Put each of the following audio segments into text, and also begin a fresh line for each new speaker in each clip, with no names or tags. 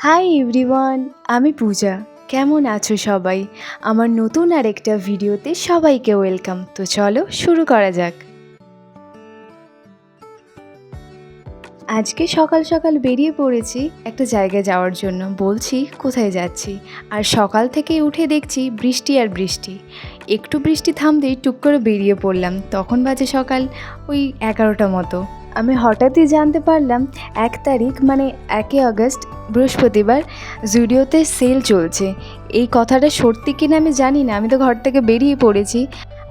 Hi everyone আমি পূজা। কেমন আছো সবাই? আমার নতুন আর একটা ভিডিওতে সবাইকে ওয়েলকাম তো চলো, শুরু করা যাক। আজকে সকাল সকাল বেরিয়ে পড়েছি একটা জায়গায় যাওয়ার জন্য। বলছি, কোথায় যাচ্ছি? আর সকাল থেকে উঠে দেখছি বৃষ্টি আর বৃষ্টি। একটু বৃষ্টি থামতেই টুক করে বেরিয়ে পড়লাম। তখন বাজে সকাল ওই এগারোটা মতো। আমি হঠাৎই জানতে পারলাম, এক তারিখ মানে একে আগস্ট, বৃহস্পতিবার জুডিওতে সেল চলছে। এই কথাটা সত্যি কিনা আমি জানি না, আমি তো ঘর থেকে বেরিয়ে পড়েছি।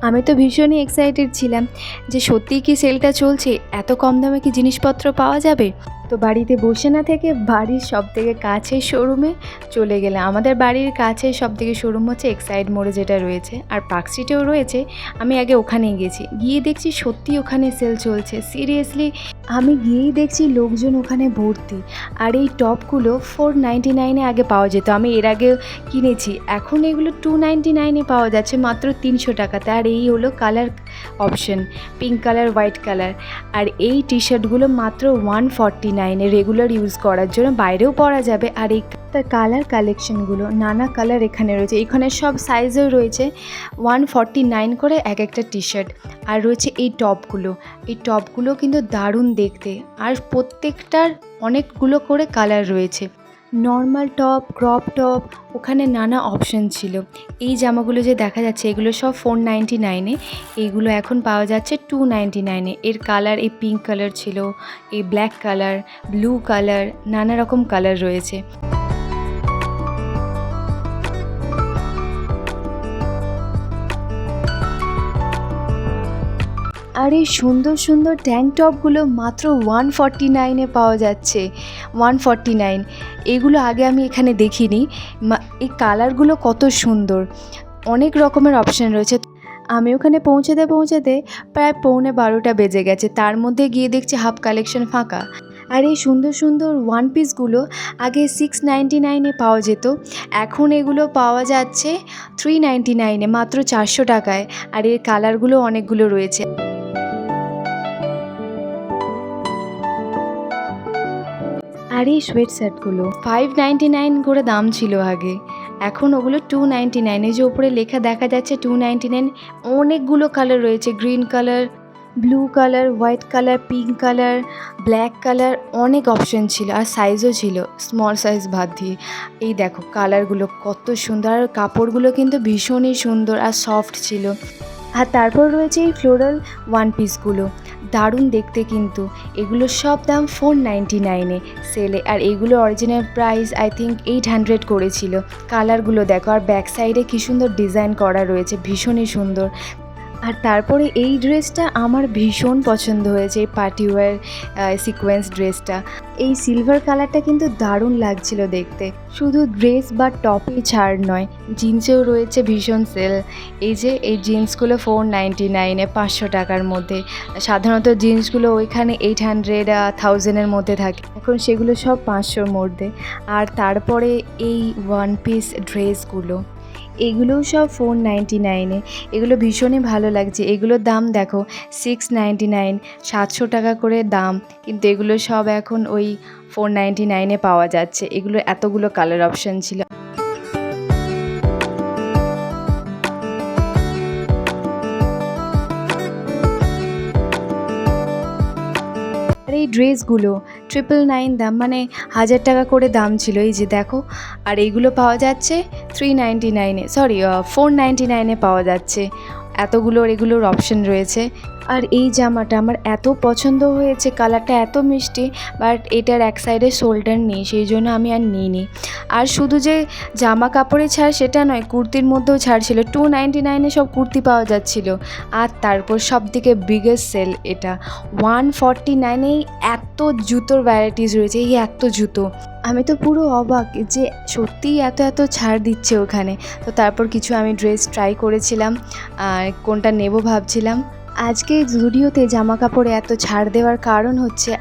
আমি তো ভীষণই এক্সাইটেড ছিলাম যে সত্যিই কি সেলটা চলছে, এত কম দামে কি জিনিসপত্র পাওয়া যাবে? তো বাড়িতে বসে না থেকে বাড়ির সব থেকে কাছের শোরুমে চলে গেলে আমাদের বাড়ির কাছে সব থেকে শোরুম হচ্ছে এক্সাইড মোড়ে যেটা রয়েছে। আর পার্ক স্ট্রিটেও রয়েছে। আমি আগে ওখানেই গেছি। গিয়ে দেখছি সত্যি ওখানে সেল চলছে। সিরিয়াসলি আমি গিয়েই দেখছি লোকজন ওখানে ভর্তি, আর এই টপগুলো ফোর নাইনটি নাইনে আগে পাওয়া যেত। আমি এর আগে কিনেছি, এখন এগুলো টু নাইনটি নাইনে পাওয়া যাচ্ছে মাত্র তিনশো টাকাতে, আর এই হলো colour option pink colour white colour আর এই টি শার্টগুলো মাত্র ওয়ান ফর্টি নাইনে রেগুলার ইউজ করার জন্য, বাইরেও পরা যাবে, আর এই তার কালার কালেকশনগুলো নানা কালার এখানে রয়েছে। এখানে সব সাইজেও রয়েছে। ওয়ান ফর্টি নাইন করে এক একটা টি শার্ট আর রয়েছে এই টপগুলো এই টপগুলো কিন্তু দারুণ দেখতে। আর প্রত্যেকটার অনেকগুলো করে কালার রয়েছে। নর্মাল টপ ক্রপ টপ ওখানে নানা অপশন ছিল। এই জামাগুলো যে দেখা যাচ্ছে, এগুলো সব ফোর নাইনটি নাইনে এইগুলো এখন পাওয়া যাচ্ছে টু নাইনটি নাইনে এর কালার এই পিঙ্ক কালার ছিল, এই ব্ল্যাক কালার ব্লু কালার নানা রকম কালার রয়েছে। আর এই সুন্দর সুন্দর ট্যাঙ্ক টপগুলো মাত্র ওয়ান ফর্টি নাইনে পাওয়া যাচ্ছে। ওয়ান ফর্টি নাইন এগুলো আগে আমি এখানে দেখিনি। এই কালারগুলো কত সুন্দর। অনেক রকমের অপশান রয়েছে। আমি ওখানে পৌঁছাতে পৌঁছাতে প্রায় পৌনে বারোটা বেজে গেছে। তার মধ্যে গিয়ে দেখছি হাফ কালেকশন ফাঁকা। আর এই সুন্দর সুন্দর ওয়ান পিসগুলো আগে সিক্স নাইনটি নাইনে পাওয়া যেত। এখন এগুলো পাওয়া যাচ্ছে থ্রি নাইনটি নাইনে মাত্র চারশো টাকায়। আর এর কালারগুলো অনেকগুলো রয়েছে। আর এই সোয়েট শার্টগুলো ফাইভ নাইনটি নাইন করে দাম ছিল আগে। এখন ওগুলো টু নাইনটি নাইন এই যে ওপরে লেখা দেখা যাচ্ছে টু নাইনটি নাইন অনেকগুলো কালার রয়েছে। Green colour blue colour white colour pink colour black colour অনেক অপশন ছিল আর সাইজও ছিল। স্মল সাইজ বাদ দিয়ে। এই দেখো কালারগুলো কত সুন্দর। আর কাপড়গুলো কিন্তু ভীষণই সুন্দর আর সফট ছিল। আর তারপর রয়েছে এই ফ্লোরাল ওয়ান পিসগুলো দারুণ দেখতে কিন্তু। এগুলো সব দাম ফোর নাইনটি নাইনে সেলে আর এগুলো original price I think eight hundred করেছিল। কালারগুলো দেখো, আর ব্যাক সাইডে কী সুন্দর ডিজাইন করা রয়েছে, ভীষণই সুন্দর। আর তারপরে এই ড্রেসটা আমার ভীষণ পছন্দ হয়েছে, এই পার্টি ওয়ার সিকোয়েন্স ড্রেসটা। এই সিলভার কালারটা কিন্তু দারুণ লাগছিল দেখতে। শুধু ড্রেস বা টপে ছাড় নয়, জিন্সেও রয়েছে ভীষণ সেল এই যে, এই জিন্সগুলো ফোর নাইনটি নাইনে পাঁচশো টাকার মধ্যে। সাধারণত জিন্সগুলো ওইখানে এইট হান্ড্রেড থাউজেন্ডের মধ্যে থাকে। এখন সেগুলো সব পাঁচশোর মধ্যে। আর তারপরে এই ওয়ান পিস ড্রেসগুলো এগুলোও সব ফোর নাইনটি নাইনে এগুলো ভীষণই ভালো লাগছে। এগুলোর দাম দেখো সিক্স নাইনটি নাইন সাতশো টাকা করে দাম। কিন্তু এগুলো সব এখন ওই ফোর নাইনটি নাইনে পাওয়া যাচ্ছে। এগুলো এতগুলো কালার অপশান ছিল। এই ড্রেসগুলো ট্রিপল নাইন দাম মানে হাজার টাকা করে দাম ছিল, এই যে দেখো। আর এইগুলো পাওয়া যাচ্ছে থ্রি নাইনটি নাইনে সরি ফোর নাইনটি নাইনে পাওয়া যাচ্ছে। এতগুলোর এগুলোর অপশন রয়েছে। আর এই জামাটা আমার এত পছন্দ হয়েছে, কালারটা এত মিষ্টি বাট এটার এক সাইডে শোল্ডার নেই, সেই জন্য আমি আর নিইনি। আর শুধু যে জামা কাপড়ে ছাড় সেটা নয়, কুর্তির মধ্যেও ছাড় ছিল। টু নাইনটি নাইনে সব কুর্তি পাওয়া যাচ্ছিল। আর তারপর সব থেকে বিগেস্ট সেল এটা। ওয়ান ফর্টি নাইনেই এত জুতোর ভ্যারাইটিস রয়েছে, এই এত জুতো। আমি তো পুরো অবাক যে সত্যিই এত এত ছাড় দিচ্ছে ওখানে। তো তারপর কিছু আমি ড্রেস ট্রাই করেছিলাম, আর কোনটা নেব ভাবছিলাম। আজকে জুডিওতে জামা কাপড়ে এত ছাড় দেওয়ার কারণ হচ্ছে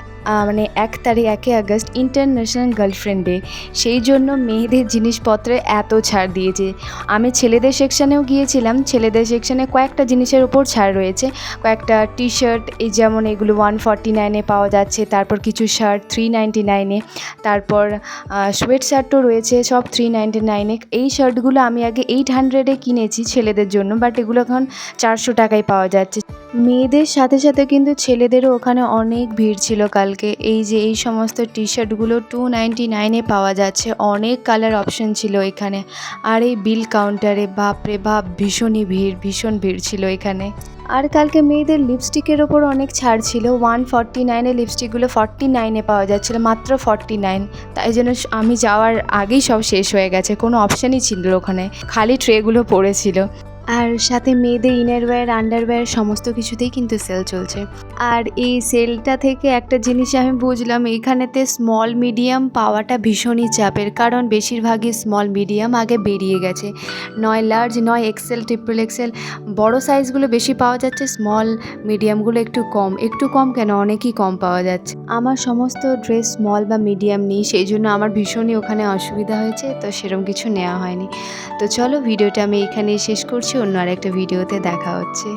মানে এক তারিখ, একে আগস্ট ইন্টারন্যাশনাল গার্লফ্রেন্ড ডে, সেই জন্য মেয়েদের জিনিসপত্রে এত ছাড় দিয়েছে। আমি ছেলেদের সেকশানেও গিয়েছিলাম, ছেলেদের সেকশানে কয়েকটা জিনিসের ওপর ছাড় রয়েছে। কয়েকটা টি শার্ট এই যেমন এগুলো ওয়ান ফর্টি নাইনে পাওয়া যাচ্ছে, তারপর কিছু শার্ট থ্রি নাইনটি নাইনে, তারপর সোয়েট শার্টও রয়েছে, সব থ্রি নাইনটি নাইনে। এই শার্টগুলো আমি আগে এইট হান্ড্রেডে কিনেছি ছেলেদের জন্য, বাট এগুলো এখন চারশো টাকায় পাওয়া যাচ্ছে। মেয়েদের সাথে সাথে কিন্তু ছেলেদেরও ওখানে অনেক ভিড় ছিল কালকে। এই যে এই সমস্ত টি শার্টগুলো টু নাইনটি নাইনে পাওয়া যাচ্ছে। অনেক কালার অপশন ছিল এখানে। আর এই বিল কাউন্টারে বাপরে বাপ, ভীষণই ভিড়, ভীষণ ভিড় ছিল এখানে। আর কালকে মেয়েদের লিপস্টিকের ওপর অনেক ছাড় ছিল। ওয়ান ফর্টি নাইনে লিপস্টিকগুলো ফর্টি নাইনে পাওয়া যাচ্ছিল, মাত্র ফর্টি নাইন তাই জন্য আমি যাওয়ার আগেই সব শেষ হয়ে গেছে। কোনো অপশানই ছিল ওখানে। খালি ট্রেগুলো পড়েছিল। আর সাথে মেয়েদের ইনারওয়্যার আন্ডারওয়্যার সমস্ত কিছুতেই কিন্তু সেল চলছে। আর এই সেলটা থেকে একটা জিনিস আমি বুঝলাম এইখানেতে স্মল মিডিয়াম পাওয়াটা ভীষণই চাপের, কারণ বেশিরভাগই স্মল মিডিয়াম আগে বেরিয়ে গেছে। নয় লার্জ নয় এক্সেল ট্রিপল এক্সেল বড় সাইজগুলো বেশি পাওয়া যাচ্ছে স্মল মিডিয়ামগুলো একটু কম। একটু কম কেন? অনেকই কম পাওয়া যাচ্ছে। আমার সমস্ত ড্রেস স্মল বা মিডিয়াম নেই, সেই জন্য আমার ভীষণই ওখানে অসুবিধা হয়েছে, তো সেরকম কিছু নেওয়া হয়নি। তো চলো, ভিডিওটা আমি এখানেই শেষ করছি, অন্য আরেকটা ভিডিওতে দেখা হচ্ছে।